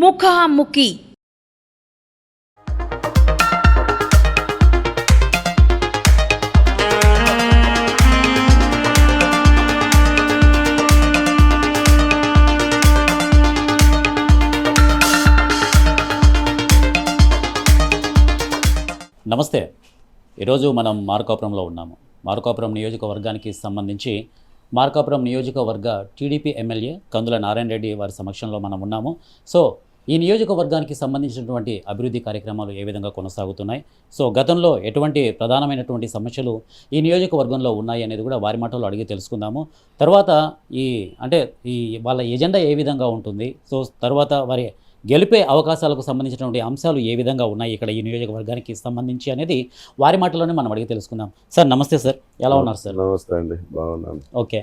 ముఖాముఖి. నమస్తే. ఈరోజు మనం మార్కాపురంలో ఉన్నాము. మార్కాపురం నియోజకవర్గానికి సంబంధించి మార్కాపురం నియోజకవర్గ టీడీపీ ఎమ్మెల్యే కందుల నారాయణ రెడ్డి వారి సమక్షంలో మనం ఉన్నాము. సో ఈ నియోజకవర్గానికి సంబంధించినటువంటి అభివృద్ధి కార్యక్రమాలు ఏ విధంగా కొనసాగుతున్నాయి? సో గతంలో ఎటువంటి ప్రధానమైనటువంటి సమస్యలు ఈ నియోజకవర్గంలో ఉన్నాయి అనేది కూడా వారి మాటల్లో అడిగి తెలుసుకుందాము. తర్వాత ఈ అంటే ఈ వాళ్ళ ఎజెండా ఏ విధంగా ఉంటుంది? సో తర్వాత వారి గెలిపే అవకాశాలకు సంబంధించినటువంటి అంశాలు ఏ విధంగా ఉన్నాయి? ఇక్కడ ఈ నియోజకవర్గానికి సంబంధించి అనేది వారి మాటలోనే మనం అడిగి తెలుసుకుందాం. సార్ నమస్తే సార్. ఎలా ఉన్నారు సార్? నమస్తే అండి. బాగున్నాను ఓకే.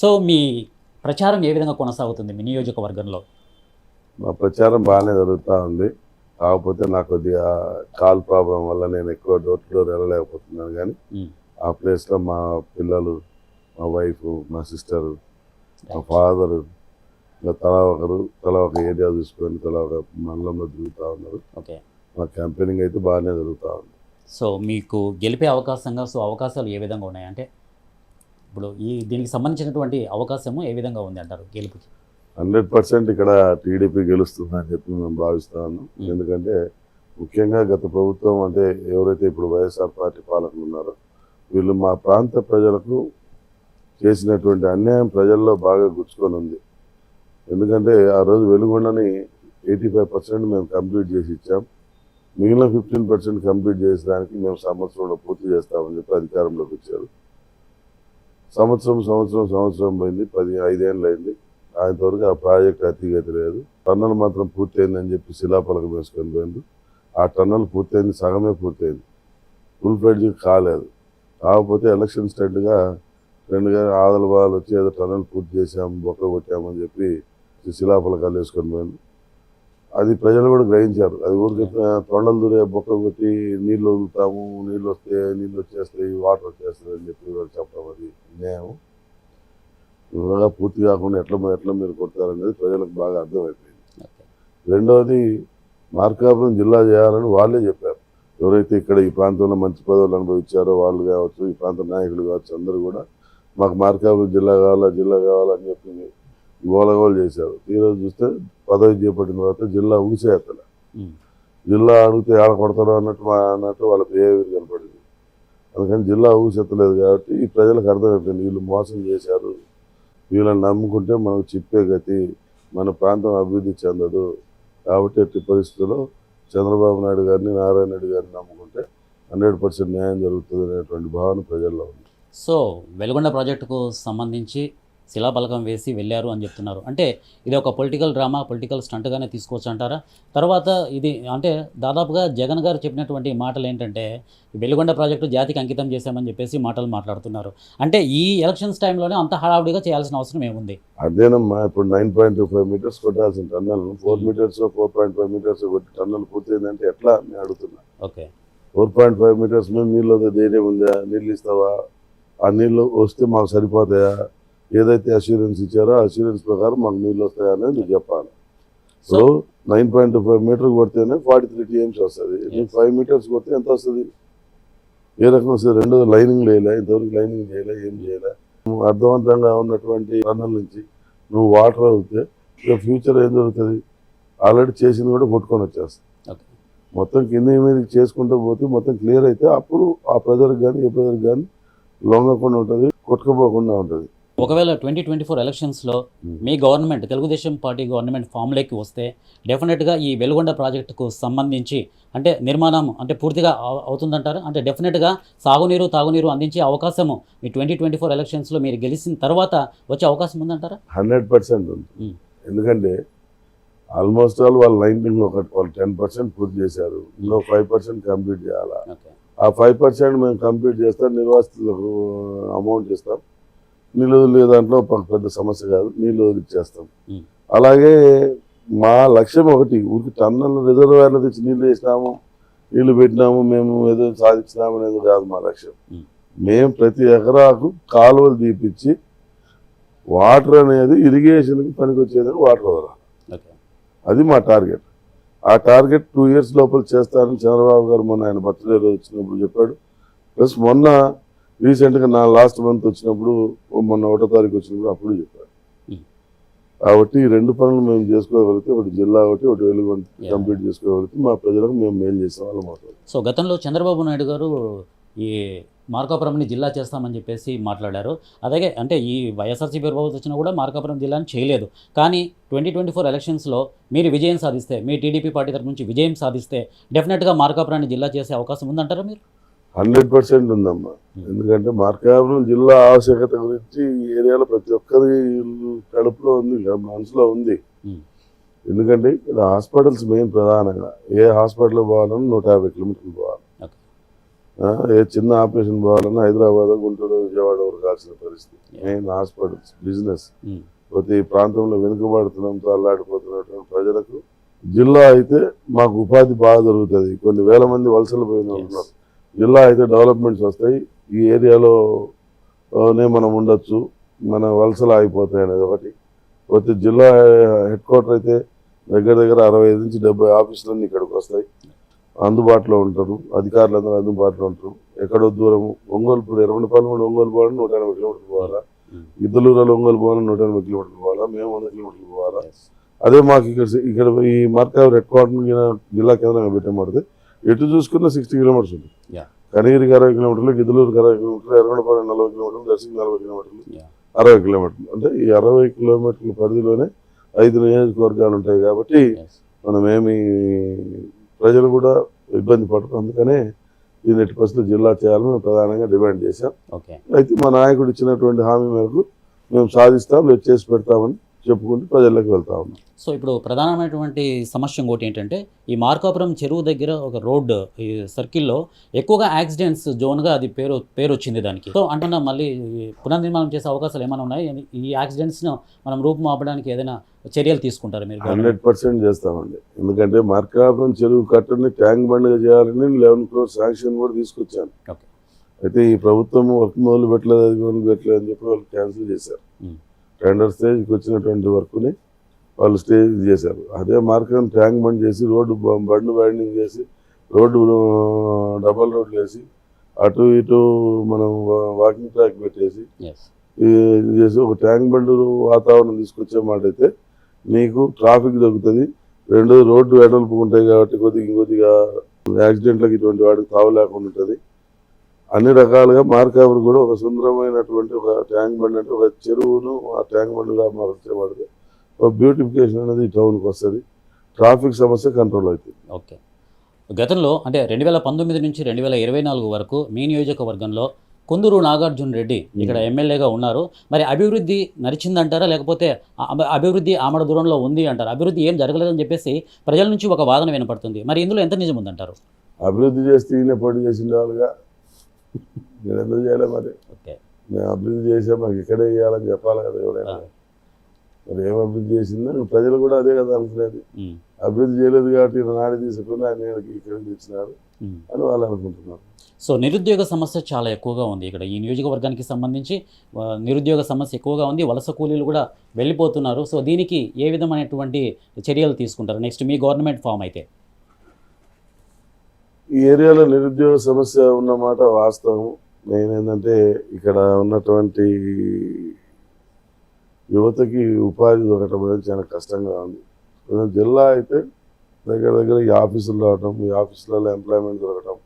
సో మీ ప్రచారం ఏ విధంగా కొనసాగుతుంది మీ నియోజకవర్గంలో? మా ప్రచారం బాగానే జరుగుతూ ఉంది. కాకపోతే నాకు కొద్దిగా కాల్ ప్రాబ్లం వల్ల నేను ఎక్కువ డోర్ టు డోర్ వెళ్ళలేకపోతున్నాను కానీ. ఆ ప్లేస్లో మా పిల్లలు మా వైఫ్ మా సిస్టరు మా ఫాదరు ఇంకా తలా ఒకరు తలా ఒక ఏరియా చూసుకొని తలా ఒక మండలంలో తిరుగుతూ ఉన్నారు. ఓకే. మా క్యాంపెయినింగ్ అయితే బాగానే జరుగుతూ ఉంది. సో మీకు గెలిపే అవకాశంగా సో అవకాశాలు ఏ విధంగా ఉన్నాయి? అంటే ఇప్పుడు ఈ దీనికి సంబంధించినటువంటి అవకాశము ఏ విధంగా ఉంది అంటారు గెలుపుకి? హండ్రెడ్ పర్సెంట్ ఇక్కడ టీడీపీ గెలుస్తుందని చెప్పి మేము భావిస్తాను మ్. ఎందుకంటే ముఖ్యంగా గత ప్రభుత్వం అంటే ఎవరైతే ఇప్పుడు వైఎస్ఆర్ పార్టీ పాలకులు ఉన్నారో వీళ్ళు మా ప్రాంత ప్రజలకు చేసినటువంటి అన్యాయం ప్రజల్లో బాగా గుచ్చుకొని ఉంది. ఎందుకంటే ఆ రోజు వెలుగొండని ఎయిటీ ఫైవ్ పర్సెంట్ మేము కంప్లీట్ చేసి ఇచ్చాం. మిగిలిన ఫిఫ్టీన్ పర్సెంట్ కంప్లీట్ చేసేదానికి మేము సంవత్సరంలో పూర్తి చేస్తామని చెప్పి అధికారంలోకి వచ్చారు. సంవత్సరం సంవత్సరం సంవత్సరం పోయింది. పది ఐదేళ్ళు అయింది. ఆయనతవరకు ఆ ప్రాజెక్ట్ అతిగతి లేదు. టన్నల్ మాత్రం పూర్తయిందని చెప్పి శిలాపలకం వేసుకొని పోయింది ఆ టన్నల్ పూర్తయింది సగమే పూర్తయింది. ఫుల్ ఫ్లెడ్జ్ కాలేదు. కాకపోతే ఎలక్షన్ స్టేట్గా రెండు గారు ఆదల బాలు వచ్చి ఏదో టన్నల్ పూర్తి చేసాం బొక్క కొట్టామని చెప్పి శిలాపలకాలు వేసుకొని పోయింది అది ప్రజలు కూడా గ్రహించారు. అది ఊరికి తొండలు దూరే బొక్క కొట్టి నీళ్ళు వదులుతాము నీళ్ళు వస్తే నీళ్ళు వచ్చేస్తాయి వాటర్ వచ్చేస్తాయి అని చెప్పి వాళ్ళు చెప్పడం అది న్యాయం. ఇవాళ పూర్తి కాకుండా ఎట్లా ఎట్లా మీరు కొడతారనేది ప్రజలకు బాగా అర్థమైపోయింది. రెండవది మార్కాపురం జిల్లా చేయాలని వాళ్ళే చెప్పారు. ఎవరైతే ఇక్కడ ఈ ప్రాంతంలో మంచి పదవులు అనుభవించారో వాళ్ళు కావచ్చు ఈ ప్రాంత నాయకులు కావచ్చు అందరూ కూడా మాకు మార్కాపురం జిల్లా కావాలా జిల్లా కావాలని చెప్పి గోలగోలు చేశారు. ఈరోజు చూస్తే పదవి చేపట్టిన తర్వాత జిల్లా ఊసేత్తలే మ్. జిల్లా అడిగితే ఆడ కొడతారు అన్నట్టు మా అన్నట్టు వాళ్ళ బిహేవియర్ కనపడింది. అందుకని జిల్లా ఊసెత్తలేదు కాబట్టి ఈ ప్రజలకు అర్థమైపోయింది. వీళ్ళు మోసం చేశారు. వీళ్ళని నమ్ముకుంటే మనకు చిప్పే గతి మన ప్రాంతం అభివృద్ధి చెందదు. కాబట్టి ఎట్టి పరిస్థితుల్లో చంద్రబాబు నాయుడు గారిని నారాయణ రెడ్డి గారిని నమ్ముకుంటే హండ్రెడ్ పర్సెంట్ న్యాయం జరుగుతుంది అనేటువంటి భావన ప్రజల్లో ఉంది. సో వెలుగొండ ప్రాజెక్టుకు సంబంధించి శిలాపలకం వేసి వెళ్ళారు అని చెప్తున్నారు. అంటే ఇది ఒక పొలిటికల్ డ్రామా పొలిటికల్ స్టంట్గానే తీసుకోవచ్చు అంటారా? తర్వాత ఇది అంటే దాదాపుగా జగన్ గారు చెప్పినటువంటి మాటలు ఏంటంటే వెలుగొండ ప్రాజెక్టు జాతికి అంకితం చేశామని చెప్పేసి మాటలు మాట్లాడుతున్నారు. అంటే ఈ ఎలక్షన్స్ టైంలోనే అంత హడావుడిగా చేయాల్సిన అవసరం ఏముంది? అదేనమ్మా ఇప్పుడు nine point two five metres కొట్టాల్సిన tunnel four metres four point five metres కొట్టి టన్నల్ పూర్తయిందంటే ఎట్లా నేను అడుగుతున్నా. Okay. Four point five metres మీద నీళ్ళు ధైర్యం ఉందా? నీళ్ళు ఇస్తావా? ఆ నీళ్ళు వస్తే మాకు సరిపోతాయా? ఏదైతే అష్యూరెన్స్ ఇచ్చారో అష్యూరెన్స్ ప్రకారం మాకు నీళ్ళు వస్తాయా అనేది నువ్వు చెప్పాలి. So nine point five metre కొడితేనే ఫార్టీ త్రీ టీఎంస్ వస్తుంది నీకు ఫైవ్ మీటర్స్ కొడితే ఎంత వస్తుంది? ఏ రకం వస్తుంది? రెండోది లైనింగ్ చేయలే ఇంతవరకు లైనింగ్ చేయలే ఏం చేయలే. నువ్వు అర్థవంతంగా ఉన్నటువంటి టన్నల్ నుంచి నువ్వు వాటర్ అవుతే ఇక ఫ్యూచర్ ఏం జరుగుతుంది? ఆల్రెడీ చేసింది కూడా కొట్టుకొని వచ్చేస్తుంది మొత్తం కింద మీదకి చేసుకుంటూ పోతే మొత్తం క్లియర్ అయితే అప్పుడు ఆ ప్రజలకు కానీ ఏ ప్రజలకు కానీ లొంగకుండా ఉంటుంది కొట్టుకుపోకుండా ఉంటుంది. ఒకవేళ ట్వంటీ ట్వంటీ ఫోర్ ఎలక్షన్స్లో మీ గవర్నమెంట్ తెలుగుదేశం పార్టీ గవర్నమెంట్ ఫామ్లోకి వస్తే డెఫినెట్గా ఈ వెలుగొండ ప్రాజెక్టుకు సంబంధించి అంటే నిర్మాణం అంటే పూర్తిగా అవ- అవుతుందంటారు? అంటే డెఫినెట్గా సాగునీరు తాగునీరు అందించే అవకాశము మీ ట్వంటీ ట్వంటీ ఫోర్ ఎలక్షన్స్లో మీరు గెలిచిన తర్వాత వచ్చే అవకాశం ఉందంటారా? హండ్రెడ్ పర్సెంట్ ఉంది. మ్మ్. ఎందుకంటే ఆల్మోస్ట్ ఆల్ వాళ్ళు నైన్టీన్ ఒక వాళ్ళు టెన్ పర్సెంట్ పూర్తి చేశారు. ఇంకో ఫైవ్ పర్సెంట్ కంప్లీట్ చేయాలా? ఆ ఫైవ్ పర్సెంట్ మేము కంప్లీట్ చేస్తాం నిర్వాసితులకు అమౌంట్ ఇస్తాం నీళ్ళు వదిలే దాంట్లో ఒక పెద్ద సమస్య కాదు నీళ్ళు వదిలిచ్చేస్తాం. అలాగే మా లక్ష్యం ఒకటి ఊరికి టన్నుల రిజర్వాయర్లు తెచ్చి నీళ్ళు వేసినాము నీళ్ళు పెట్టినాము మేము ఏదో సాధించినాము అనేది కాదు మా లక్ష్యం. మ్మ్. ప్రతి ఎకరాకు కాలువలు తీపిచ్చి వాటర్ అనేది ఇరిగేషన్కి పనికొచ్చేందుకు వాటర్ వదలాలి. అది మా టార్గెట్. ఆ టార్గెట్ టూ ఇయర్స్ లోపల చేస్తానని చంద్రబాబు గారు మొన్న ఆయన బర్త్డే రోజు వచ్చినప్పుడు చెప్పాడు. ప్లస్ మొన్న రీసెంట్గా నా లాస్ట్ మంత్ వచ్చినప్పుడు మొన్న ఒకటో తారీఖు వచ్చినప్పుడు అప్పుడు చెప్పాడు Hmm. కాబట్టి రెండు పనులు మేము చేసుకోగలిగితే ఒకటి జిల్లా ఒకటి ఒకటి Yeah. కంప్లీట్ చేసుకోగలిగితే మా ప్రజలకు మేము మేలు చేసే వాళ్ళం సో గతంలో చంద్రబాబు నాయుడు గారు ఈ మార్కాపురంని జిల్లా చేస్తామని చెప్పేసి మాట్లాడారు. అలాగే అంటే ఈ వైఎస్ఆర్సీపీ ప్రభుత్వం వచ్చినా కూడా మార్కాపురం జిల్లాని చేయలేదు. కానీ ట్వంటీ ట్వంటీ ఫోర్ ఎలక్షన్స్లో మీరు విజయం సాధిస్తే మీ టీడీపీ పార్టీ తరఫు నుంచి విజయం సాధిస్తే డెఫినెట్గా మార్కాపురాన్ని జిల్లా చేసే అవకాశం ఉందంటారా మీరు? హండ్రెడ్ పర్సెంట్ ఉందమ్మా. ఎందుకంటే మార్కాపురం జిల్లా ఆవశ్యకత గురించి ఈ ఏరియాలో ప్రతి ఒక్కరి కడుపులో ఉంది మనసులో ఉంది. ఎందుకంటే ఇక్కడ హాస్పిటల్స్ మెయిన్ ప్రధానంగా ఏ హాస్పిటల్ పోవాలన్నా నూట యాభై కిలోమీటర్లు పోవాలి ఏ చిన్న ఆపరేషన్ పోవాలన్నా హైదరాబాద్ గుంటూరు విజయవాడ వరకాల్సిన పరిస్థితి Yeah. మెయిన్ హాస్పిటల్స్ బిజినెస్ ప్రతి ప్రాంతంలో వెనుకబడుతున్నాంతో అల్లాడిపోతున్నటువంటి ప్రజలకు జిల్లా అయితే మాకు ఉపాధి బాగా దొరుకుతుంది కొన్ని వేల మంది వలసలు పోయిన. ఉన్నారు జిల్లా అయితే డెవలప్మెంట్స్ వస్తాయి. ఈ ఏరియాలో నే మనం ఉండొచ్చు. మన వలసలు ఆగిపోతాయి అనేది ఒకటి. పోతే జిల్లా హెడ్ క్వార్టర్ అయితే దగ్గర దగ్గర అరవై ఐదు నుంచి డెబ్బై ఆఫీసులన్నీ ఇక్కడికి వస్తాయి. అందుబాటులో ఉంటారు. అధికారులందరూ అందుబాటులో ఉంటారు. ఎక్కడో దూరం ఒంగోలు ఇరవై పాలన ఒంగోలు పోవాలని నూట ఎనభై కిలోమీటర్లు పోవాలా? ఉమ్, ఇద్దలూరులో ఒంగోలు పోవాలని నూట ఎనభై కిలోమీటర్లు పోవాలా? మేము వంద కిలోమీటర్లు పోవాలా. అదే మాకు ఇక్కడ ఇక్కడ ఈ మార్కావ్ హెడ్ క్వార్టర్ జిల్లా కేంద్రంగా పెట్టబడితే ఎటు చూసుకున్న సిక్స్టీ కిలోమీటర్స్ ఉంది. కనగిరికి అరవై కిలోమీటర్లు గిద్దలూరుకి అరవై కిలోమీటర్లు ఎర్రగొండపాలెం నలభై కిలోమీటర్లు దర్శకి నలభై కిలోమీటర్లు. అరవై కిలోమీటర్లు అంటే ఈ అరవై కిలోమీటర్ల పరిధిలోనే ఐదు నియోజకవర్గాలు ఉంటాయి కాబట్టి. మనం ఏమి ప్రజలు కూడా ఇబ్బంది పడరు అందుకనే దీన్ని ఎట్టి పరిస్థితుల్లో జిల్లా చేయాలని మేము ప్రధానంగా డిమాండ్ చేశాం ఓకే అయితే మా నాయకుడు ఇచ్చినటువంటి హామీ మేరకు మేము సాధిస్తాం లేదు చేసి పెడతామని చెప్పుకుంటూ ప్రజల్లోకి వెళ్తా ఉన్నాం. సో ఇప్పుడు ప్రధానమైనటువంటి సమస్య ఇంకోటి ఏంటంటే ఈ మార్కాపురం చెరువు దగ్గర ఒక రోడ్ ఈ సర్కిల్లో ఎక్కువగా యాక్సిడెంట్స్ జోన్గా అది పేరు పేరు వచ్చింది దానికి. సో అంటున్నా మళ్ళీ పునర్నిర్మాణం చేసే అవకాశాలు ఏమైనా ఉన్నాయి? ఈ యాక్సిడెంట్స్ను మనం రూపుమాపడానికి ఏదైనా చర్యలు తీసుకుంటారు మీరు? హండ్రెడ్ పర్సెంట్ చేస్తామండి. ఎందుకంటే మార్కాపురం చెరువు కట్టని ట్యాంక్ బండ్గా చేయాలని లెవెన్ క్రోర్ శాంక్షన్ కూడా తీసుకొచ్చాను అయితే ఈ ప్రభుత్వం వర్క్ మొదలు పెట్టలేదు అది మొదలు పెట్టలేదు అని చెప్పి వాళ్ళు క్యాన్సిల్ చేశారు. టెండర్ స్టేజ్కి వచ్చినటువంటి వర్క్ని వాళ్ళు స్టేజ్ చేశారు. అదే మార్గం ట్యాంక్ బండ్ చేసి రోడ్డు బ- బండ్లు బైండింగ్ చేసి రోడ్డు డబల్ రోడ్లు వేసి అటు ఇటు మనం వాకింగ్ ట్రాక్ పెట్టేసి ఇది చేసి ఒక ట్యాంక్ బండ్ వాతావరణం తీసుకొచ్చే మాట అయితే నీకు ట్రాఫిక్ దొరుకుతుంది. రెండోది రోడ్డు వెడల్పు ఉంటాయి కాబట్టి కొద్దిగా ఇంకొద్దిగా యాక్సిడెంట్లకు ఇటువంటి వాటికి తావు లేకుండా ఉంటుంది. అన్ని రకాలుగా మార్కాపురం కూడా ఒక సుందరమైనటువంటి ఒక ట్యాంక్ బండ్ అంటే ఒక చెరువును ఆ ట్యాంక్ బండ్గా మార్చబడితే ఒక బ్యూటిఫికేషన్ అనేది ఈ టౌన్కి వస్తుంది. ట్రాఫిక్ సమస్య కంట్రోల్ అవుతుంది. ఓకే. గతంలో అంటే రెండు వేల పంతొమ్మిది నుంచి రెండు వేల ఇరవై నాలుగు వరకు మీ నియోజకవర్గంలో కుందూరు నాగార్జున రెడ్డి ఇక్కడ ఎమ్మెల్యేగా ఉన్నారు. మరి అభివృద్ధి నడిచిందంటారా? లేకపోతే అభివృద్ధి ఆమడ దూరంలో ఉంది అంటారు? అభివృద్ధి ఏం జరగలేదని చెప్పేసి ప్రజల నుంచి ఒక వాదన వినపడుతుంది. మరి ఇందులో ఎంత నిజం ఉందంటారు? అభివృద్ధి చేస్తే ఈయన పోటీ చేసిన వాళ్ళుగా నేను ఎందుకు చేయలే మరి? ఓకే. మేము అభివృద్ధి చేసా మాకు ఇక్కడే చేయాలని చెప్పాలి కదా ఎవరైనా. మరి ఏం అభివృద్ధి చేసిందో ప్రజలు కూడా అదే కదా అనుకునేది. అభివృద్ధి చేయలేదు కాబట్టి నాడి తీసుకుని ఆయన ఇక్కడికి తెచ్చినారు. అని వాళ్ళు అనుకుంటున్నారు. సో నిరుద్యోగ సమస్య చాలా ఎక్కువగా ఉంది ఇక్కడ. ఈ నియోజకవర్గానికి సంబంధించి నిరుద్యోగ సమస్య ఎక్కువగా ఉంది. వలస కూలీలు కూడా వెళ్ళిపోతున్నారు. సో దీనికి ఏ విధమైనటువంటి చర్యలు తీసుకుంటారు? నెక్స్ట్ మీ గవర్నమెంట్ ఫామ్ అయితే. ఈ ఏరియాలో నిరుద్యోగ సమస్య ఉన్నమాట వాస్తవం. నేనేంటంటే ఇక్కడ ఉన్నటువంటి యువతకి ఉపాధి దొరకటం అనేది చాలా కష్టంగా ఉంది. జిల్లా అయితే దగ్గర దగ్గర ఈ ఆఫీసులు రావటం ఈ ఆఫీసులలో ఎంప్లాయ్మెంట్ దొరకటం.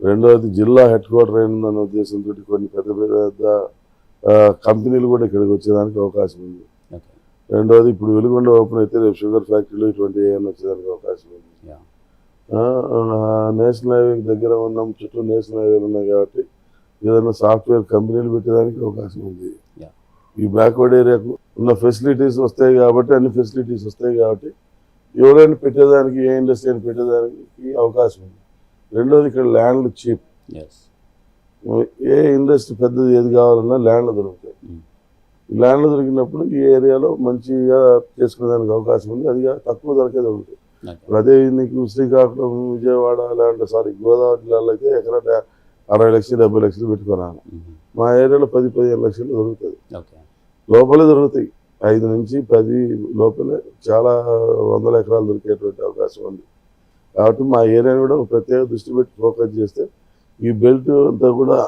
రెండవది జిల్లా హెడ్ క్వార్టర్ అయిందన్న ఉద్దేశంతో కొన్ని పెద్ద పెద్ద కంపెనీలు కూడా ఇక్కడికి వచ్చేదానికి అవకాశం ఉంది. రెండవది ఇప్పుడు వెలుగొండ ఓపెన్ అయితే రేపు షుగర్ ఫ్యాక్టరీలు ఇటువంటి ఏమైనా వచ్చేదానికి అవకాశం ఉంది. నేషనల్ హైవే దగ్గర ఉన్నాం చుట్టూ నేషనల్ హైవేలు ఉన్నాయి కాబట్టి ఏదైనా సాఫ్ట్వేర్ కంపెనీలు పెట్టేదానికి అవకాశం ఉంది. ఈ బ్యాక్వర్డ్ ఏరియాకు ఉన్న ఫెసిలిటీస్ వస్తాయి కాబట్టి అన్ని ఫెసిలిటీస్ వస్తాయి కాబట్టి ఎవరైనా పెట్టేదానికి ఏ ఇండస్ట్రీ అయినా పెట్టేదానికి అవకాశం ఉంది. రెండోది ఇక్కడ ల్యాండ్లు చీప్. ఏ ఇండస్ట్రీ పెద్దది ఏది కావాలన్నా ల్యాండ్లు దొరుకుతాయి. Mm. ఈ ల్యాండ్లు దొరికినప్పుడు ఈ ఏరియాలో మంచిగా చేసుకునేదానికి అవకాశం ఉంది. అది కాక తక్కువ ధరకే దొరుకుతాయి అదే నీకు శ్రీకాకుళం విజయవాడ లేదంటే సారీ గోదావరి జిల్లాలో అయితే ఎకరా అరవై లక్షలు డెబ్బై లక్షలు పెట్టుకున్నాను. మా ఏరియాలో పది పదిహేను లక్షలు దొరుకుతుంది. లోపలే దొరుకుతాయి. ఐదు నుంచి పది లోపలే చాలా వందల ఎకరాలు దొరికేటువంటి అవకాశం ఉంది. కాబట్టి మా ఏరియాని కూడా ఒక ప్రత్యేక దృష్టి పెట్టి ఫోకస్ చేస్తే ఈ బెల్ట్ అంతా కూడా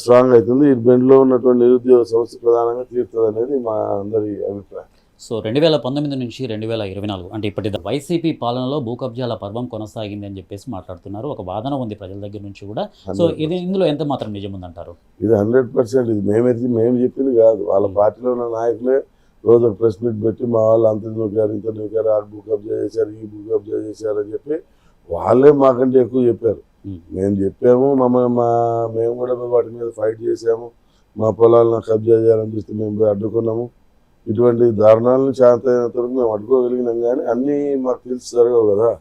స్ట్రాంగ్ అవుతుంది. ఈ బెల్ట్లో ఉన్నటువంటి నిరుద్యోగ సమస్య ప్రధానంగా తీరుతుంది అనేది మా అందరి అభిప్రాయం. సో రెండు వేల పంతొమ్మిది నుంచి రెండు వేల ఇరవై నాలుగు అంటే ఇప్పటి వైసీపీ పాలనలో భూ కబ్జాల పర్వం కొనసాగింది అని చెప్పేసి మాట్లాడుతున్నారు. ఒక వాదన ఉంది ప్రజల దగ్గర నుంచి కూడా. సో ఇది ఇందులో ఎంత మాత్రం నిజం ఉందంటారు? ఇది హండ్రెడ్ పర్సెంట్. ఇది మేమైతే మేము చెప్పింది కాదు. వాళ్ళ పార్టీలో ఉన్న నాయకులే రోజు ప్రెస్ మీట్ పెట్టి మా వాళ్ళు అంత నూకారు ఇంత నూకారు ఆ బుక్ కబ్జా చేశారు ఈ బుక్ కబ్జా చేశారు అని చెప్పి వాళ్ళే మాకంటే ఎక్కువ చెప్పారు. మేము చెప్పాము మమ్మల్ని మా మేము కూడా వాటి మీద ఫైట్ చేసాము మా పొలాలను కబ్జా చేయాలని చూస్తే మేము అడ్డుకున్నాము. ఇటువంటి దారుణాలను చేతైనంత వరకు మేము అడ్డుకోగలిగినాం కానీ అన్నీ మాకు తెలిసి జరగవు కదా.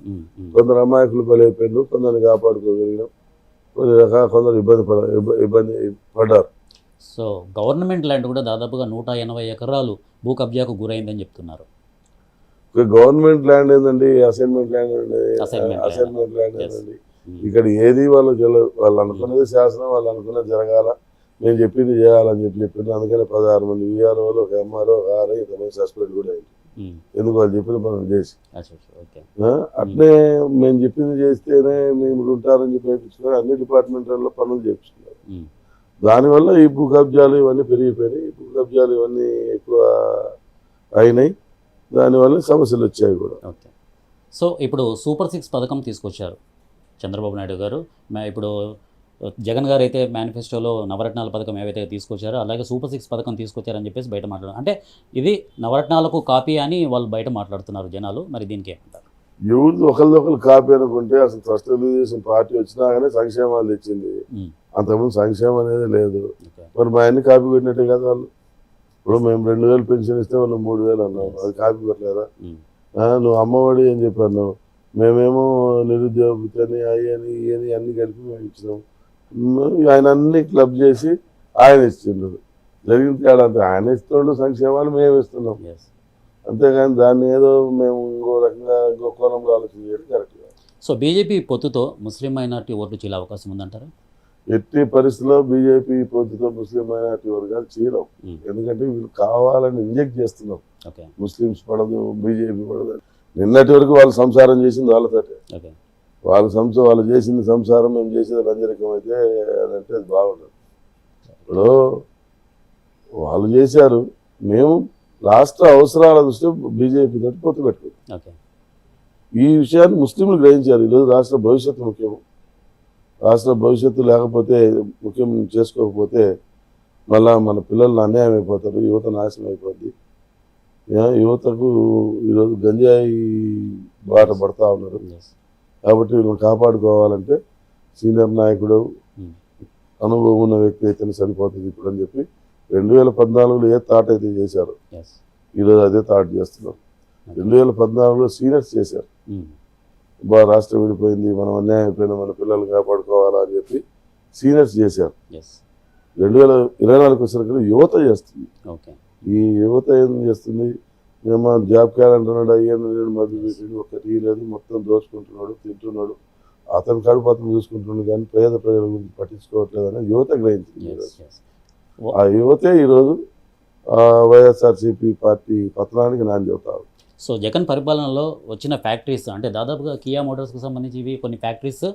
కొందరు అమాయకులు బలైపోయినారు కొందరిని కాపాడుకోగలిగినాం. రకాల- కొందరు ఇబ్బంది పడ ఇబ్బ- ఇబ్బంది పడ్డారు. సో గవర్నమెంట్ ల్యాండ్ కూడా దాదాపుగా నూట ఎనభై ఎకరాలు భూ కబ్జాకు గురైందని చెప్తున్నారు. గవర్నమెంట్ ల్యాండ్ ఏంటండి అసైన్మెంట్ ల్యాండ్. Assignment land. ఏంటండి ఉమ్, ఇక్కడ ఏది వాళ్ళు వాళ్ళు అనుకున్నది శాసనం వాళ్ళు అనుకున్నది జరగాల. మేము చెప్పింది చేయాలని చెప్పి చెప్పింది అందుకని పదహారు మంది విఆర్ఓలు ఒక ఎంఆర్ఓ ఒక ఆర్ఐ ఇంతమంది సస్పెండ్ కూడా అయింది ఎందుకు వాళ్ళు చెప్పిన పనులు చేసి? అట్లే మేము చెప్పింది చేస్తేనే మేము ఉంటారని చెప్పి అన్ని డిపార్ట్మెంట్లలో పనులు ఉమ్, దానివల్ల ఈ భూ కబ్జాలు ఇవన్నీ పెరిగిపోయినాయి. ఈ భూ కబ్జాలు ఇవన్నీ ఎక్కువ అయినాయి. దానివల్ల సమస్యలు వచ్చాయి కూడా. ఓకే. సో ఇప్పుడు సూపర్ సిక్స్ పథకం తీసుకొచ్చారు చంద్రబాబు నాయుడు గారు. ఇప్పుడు జగన్ గారు అయితే మేనిఫెస్టోలో నవరత్నాల పథకం ఏవైతే తీసుకొచ్చారో అలాగే సూపర్ సిక్స్ పథకం తీసుకొచ్చారని చెప్పేసి బయట మాట్లాడారు అంటే ఇది నవరత్నాలకు కాపీ అని వాళ్ళు బయట మాట్లాడుతున్నారు జనాలు మరి దీనికి ఏమంటారు? ఎవరిది ఒకరిది ఒకరు కాపీ అనుకుంటే అసలు ఫస్ట్ తెలుగుదేశం పార్టీ వచ్చినా కానీ సంక్షేమాలు తెచ్చింది అంతకుముందు సంక్షేమం అనేది లేదు. మరి మా అన్ని కాపీ కొట్టినట్టే కదా వాళ్ళు. ఇప్పుడు మేము రెండు వేలు పెన్షన్ ఇస్తే వాళ్ళు మూడు వేలు అన్నాం అది కాపీ కొట్టలేదా? నువ్వు అమ్మఒడి అని చెప్పాను మేమేమో నిరుద్యోగ భృతి అని అవి అని ఇవి అని అన్ని కలిపి మేము ఇచ్చినాం. ఆయన అన్ని క్లబ్ చేసి ఆయన ఇస్తుండ్రు జరిగిన తేడా అంటే ఆయన ఇస్తుండ్రు సంక్షేమాలు మేము ఇస్తున్నాం. అంతేగాని దాన్ని ఏదో మేము ఇంకో రకంగా ఇంకో కోణంలో ఆలోచన చేయడం కరెక్ట్ సో బీజేపీ పొత్తుతో ముస్లిం మైనార్టీ ఓట్లు చీలే అవకాశం ఉందంటారా? ఎట్టి పరిస్థితిలో బీజేపీ పొద్దుతో ముస్లిం మైనార్టీ వర్గాలు చేయడం ఉమ్, ఎందుకంటే వీళ్ళు కావాలని ఇంజెక్ట్ చేస్తున్నాం ముస్లిమ్స్ పడదు బీజేపీ పడదు. నిన్నటి వరకు వాళ్ళు సంసారం చేసింది వాళ్ళతోటే. ఓకే వాళ్ళ సంస వాళ్ళు చేసింది సంసారం మేము చేసేది రంజరికం అయితే అని అంటే అది బాగుండదు. ఇప్పుడు వాళ్ళు చేశారు మేము రాష్ట్ర అవసరాల దృష్ట్యా బీజేపీ తోటి పొత్తు పెట్టుకుంటాం ఓకే. ఈ విషయాన్ని ముస్లింలు గ్రహించారు. ఈరోజు రాష్ట్ర భవిష్యత్తు ముఖ్యం. రాష్ట్ర భవిష్యత్తు లేకపోతే ముఖ్యం చేసుకోకపోతే మళ్ళా మన పిల్లలు అన్యాయం అయిపోతారు యువత నాశనం అయిపోద్ది. యువతకు ఈరోజు గంజాయి బాట పడతా ఉన్నారు. కాబట్టి వీళ్ళని కాపాడుకోవాలంటే సీనియర్ నాయకుడు. అనుభవం ఉన్న వ్యక్తి అయితేనే సరిపోతుంది ఇప్పుడు అని చెప్పి రెండు వేల పద్నాలుగులో ఏ థాట్ అయితే చేశారు ఈరోజు అదే థాట్ చేస్తున్నారు రెండు వేల పద్నాలుగులో సీనియర్స్ చేశారు. బా రాష్ట్రం విడిపోయింది మనం అన్యాయం అయిపోయినా మన పిల్లల్ని కాపాడుకోవాలా అని చెప్పి సీనియర్స్ చేశారు. రెండు వేల ఇరవై నాలుగు వచ్చేసరికి యువత చేస్తుంది. ఈ యువత ఏం చేస్తుంది? ఏమో జాబ్ క్యాలెండర్ అయ్యాను మభ్య పెట్టిండు ఒక్కటి లేదు మొత్తం దోచుకుంటున్నాడు తింటున్నాడు. అతని కడుపు అతను చూసుకుంటున్నాడు కానీ పేద ప్రజల గురించి పట్టించుకోవట్లేదు అనేది యువత గ్రహించింది ఆ యువతే ఈరోజు వైఎస్ఆర్సీపీ పార్టీ పతనానికి నాంది అవుతారు సో జగన్ పరిపాలనలో వచ్చిన ఫ్యాక్టరీస్ అంటే దాదాపుగా కియా మోటార్స్కి సంబంధించి ఇవి కొన్ని ఫ్యాక్టరీస్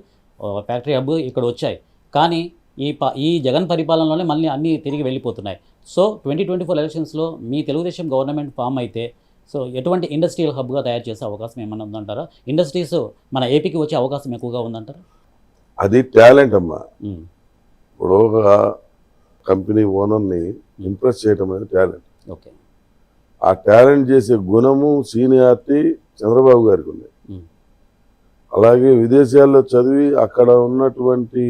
ఫ్యాక్టరీ హబ్ ఇక్కడ వచ్చాయి. కానీ ఈ ప ఈ జగన్ పరిపాలనలోనే మళ్ళీ అన్నీ తిరిగి వెళ్ళిపోతున్నాయి. సో ట్వంటీ ట్వంటీ ఫోర్ ఎలక్షన్స్లో మీ తెలుగుదేశం గవర్నమెంట్ ఫామ్ అయితే సో ఎటువంటి ఇండస్ట్రియల్ హబ్గా తయారు చేసే అవకాశం ఏమైనా ఉందంటారా? ఇండస్ట్రీస్ మన ఏపీకి వచ్చే అవకాశం ఎక్కువగా ఉందంటారా? అది టాలెంట్ అమ్మా. ఇప్పుడు ఒక కంపెనీ ఓనర్ని ఇంప్రెస్ చేయడం అనేది టాలెంట్. ఓకే. ఆ టాలెంట్ చేసే గుణము సీనియారిటీ చంద్రబాబు గారికి ఉంది. అలాగే విదేశాల్లో చదివి అక్కడ ఉన్నటువంటి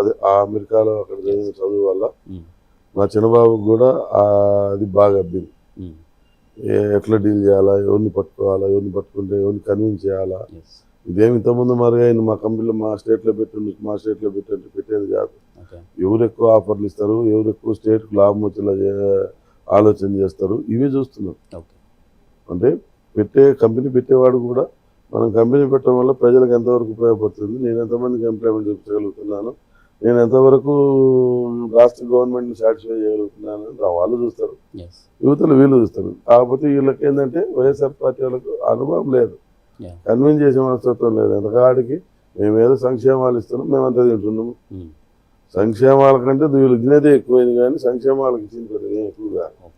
అదే ఆ అమెరికాలో అక్కడ చదివిన చదువు వల్ల మా చిన్నబాబుకి కూడా అది బాగా అబ్బింది. ఎట్లా డీల్ చేయాలా ఎవరిని పట్టుకోవాలా ఎవరిని పట్టుకుంటే ఎవరిని కన్విన్స్ చేయాలా? ఇదేమి ఇంతకుముందు మరి ఆయన మా కంపెనీలో మా స్టేట్లో పెట్టండి మా స్టేట్లో పెట్టండి పెట్టేది కాదు. ఎవరు ఎక్కువ ఆఫర్లు ఇస్తారు ఎవరు ఎక్కువ స్టేట్కి లాభం వచ్చేలా ఆలోచన చేస్తారు ఇవి చూస్తున్నాం. ఓకే అంటే పెట్టే కంపెనీ పెట్టేవాడు కూడా మనం కంపెనీ పెట్టడం వల్ల ప్రజలకు ఎంతవరకు ఉపయోగపడుతుంది నేను ఎంతమందికి ఎంప్లాయ్మెంట్ చూపించగలుగుతున్నాను నేను ఎంతవరకు రాష్ట్ర గవర్నమెంట్ని సాటిస్ఫై చేయగలుగుతున్నాను వాళ్ళు చూస్తారు. యువతలు వీళ్ళు చూస్తారు. కాకపోతే వీళ్ళకి ఏంటంటే వైఎస్ఆర్ పార్టీ వాళ్ళకు అనుభవం లేదు. కన్విన్స్ చేసే మనస్తత్వం లేదు. ఎంతకాడికి మేమేదో సంక్షేమాలు ఇస్తున్నాం మేమంతా తింటున్నాము. ఉమ్. సంక్షేమాల కంటే వీళ్ళు తినేదే ఎక్కువైంది కానీ సంక్షేమాలకు ఇచ్చిన పెద్దగా ఏం ఎక్కువ కాదు ఓకే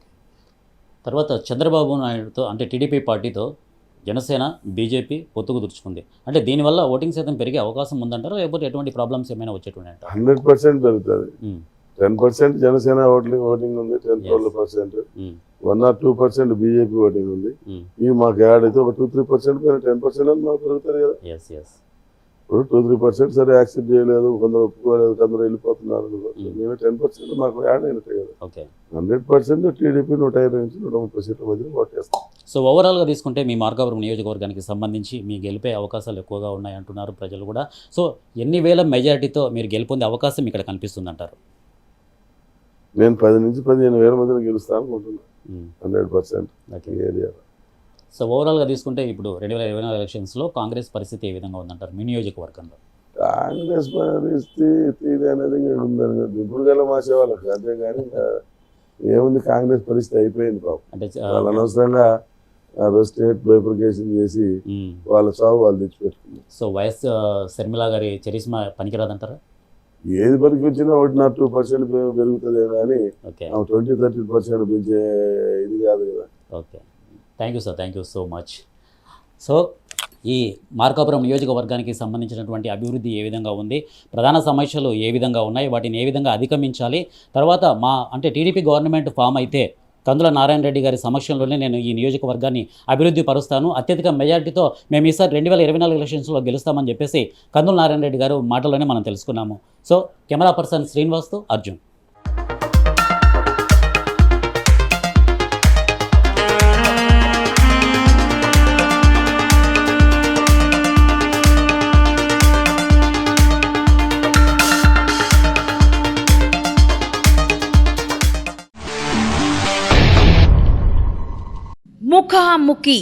తర్వాత చంద్రబాబు నాయుడుతో అంటే టీడీపీ పార్టీతో జనసేన బీజేపీ పొత్తుకు దుర్చుకుంది అంటే దీనివల్ల ఓటింగ్ శాతం పెరిగే అవకాశం ఉందంటారా? లేకపోతే ఎటువంటి ప్రాబ్లమ్స్ ఏమైనా వచ్చేటువంటి హండ్రెడ్ పర్సెంట్ పెరుగుతుంది. Ten percent Janasena voting voting ఉంది ten. Twelve percent one or two percent BJP voting ఉంది. ఇవి మాకు యాడ్ అయితే ఒక టూ త్రీ పర్సెంట్ పైన టెన్ పర్సెంట్ అని మాకు పెరుగుతుంది కదా. Yes yes two three percent సరే యాక్సెప్ట్ చేయలేదు కొందరు ఒప్పుకోలేదు కొందరు వెళ్ళిపోతున్నారు. మేము టెన్ పర్సెంట్ మాకు యాడ్ అయినట్టే కదా. ఓకే. హండ్రెడ్ పర్సెంట్ టీడీపీ నూట ఇరవై నుంచి నూట ముప్పై సీట్ల మధ్యలో ఓటేస్తాం సో ఓవరాల్గా తీసుకుంటే మీ మార్కాపురం నియోజకవర్గానికి సంబంధించి మీ గెలిపే అవకాశాలు ఎక్కువగా ఉన్నాయి అంటున్నారు ప్రజలు కూడా. సో ఎన్ని వేల మెజారిటీతో మీరు గెలుపొందే అవకాశం ఇక్కడ కనిపిస్తుంది అంటారు నేను పది నుంచి పదిహేను వేల మందిని గెలుస్తాను అనుకుంటున్నాను హండ్రెడ్ పర్సెంట్ ఓకే. ఈ ఏరియా సో ఓవరాల్గా తీసుకుంటే ఇప్పుడు రెండు వేల ఇరవై నాలుగు ఎలక్షన్స్లో కాంగ్రెస్ పరిస్థితి ఏ విధంగా ఉందంటారు? మీ నియోజకవర్గంలో. కాంగ్రెస్ పరిస్థితి అనేది ఉందని. ఇప్పుడు గల మాసే వాళ్ళకి అంతేగాని ఇంకా ఏముంది? కాంగ్రెస్ పరిస్థితి అయిపోయింది పాపం. అంటే వాళ్ళు అనవసరంగా స్టేట్ బైఫర్కేషన్ చేసి వాళ్ళ సాగు వాళ్ళు తెచ్చిపెట్టుకున్నారు. సో వైఎస్ శర్మిల గారి చరిస్మా పనికిరాదంటారా? ఏది పనికి వచ్చినా ఒకటి నా టూ పర్సెంట్ పెరుగుతుంది కానీ ట్వంటీ థర్టీ పర్సెంట్ పెంచే ఇది కాదు కదా. Okay. Thank you sir thank you so much so ఈ మార్కాపురం నియోజకవర్గానికి సంబంధించినటువంటి అభివృద్ధి ఏ విధంగా ఉంది? ప్రధాన సమస్యలు ఏ విధంగా ఉన్నాయి? వాటిని ఏ విధంగా అధిగమించాలి? తర్వాత మా అంటే టీడీపీ గవర్నమెంట్ ఫామ్ అయితే కందుల నారాయణ రెడ్డి గారి సమక్షంలోనే నేను ఈ నియోజకవర్గాన్ని అభివృద్ధి పరుస్తాను. అత్యధిక మెజార్టీతో మేము ఈసారి రెండు వేల ఇరవై నాలుగు ఎలక్షన్స్లో గెలుస్తామని చెప్పేసి కందుల నారాయణ రెడ్డి గారు మాటలోనే మనం తెలుసుకున్నాము. సో కెమెరా పర్సన్ శ్రీనివాస్తో అర్జున్. ముఖాముఖి